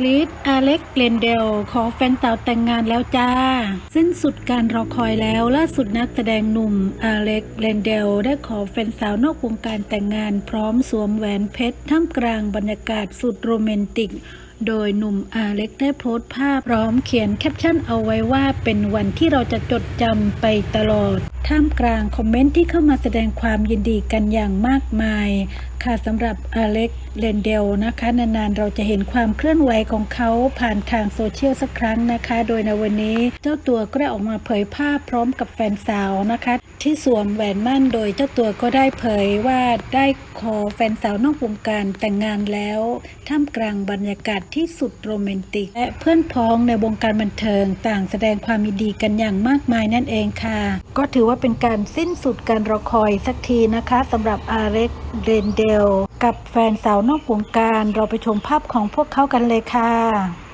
กรีดอเล็กเกลนเดล ขอแฟนสาวแต่งงานแล้วจ้า สิ้นสุดการรอคอยแล้ว ล่าสุดนักแสดงหนุ่มอเล็กเกลนเดล ได้ขอแฟนสาวนอกวงการแต่งงาน พร้อมสวมแหวนเพชรท่ามกลางบรรยากาศสุดโรแมนติก โดยหนุ่มอาเล็กได้โพสต์ภาพพร้อมเขียนแคปชั่นเอาไว้ว่าเป็นวันที่เราจะจดจำไปตลอด ท่ามกลางคอมเมนต์ที่เข้ามาแสดงความยินดีกันอย่างมากมาย ค่ะสำหรับอาเล็กเลนเดลนะคะ นานๆ เราจะเห็นความเคลื่อนไหวของเขาผ่านทางโซเชียลสักครั้งนะคะ โดยในวันนี้เจ้าตัวก็ได้ออกมาเผยภาพพร้อมกับแฟนสาวนะคะ ที่สวมแหวนมั่นโดยเจ้าตัวก็ได้เผยว่าได้ขอแฟนสาวนอกวงการแต่งงานแล้ว ท่ามกลางบรรยากาศที่สุดโรแมนติก และเพื่อนพ้องในวงการบันเทิงต่างแสดงความยินดีกันอย่างมากมายนั่นเองค่ะ ก็ถือว่าเป็นการสิ้นสุดการรอคอยสักทีนะคะสำหรับอาเร็กเรนเดล กับแฟนสาวนอกวงการเราไปชมภาพของพวกเขากันเลยค่ะ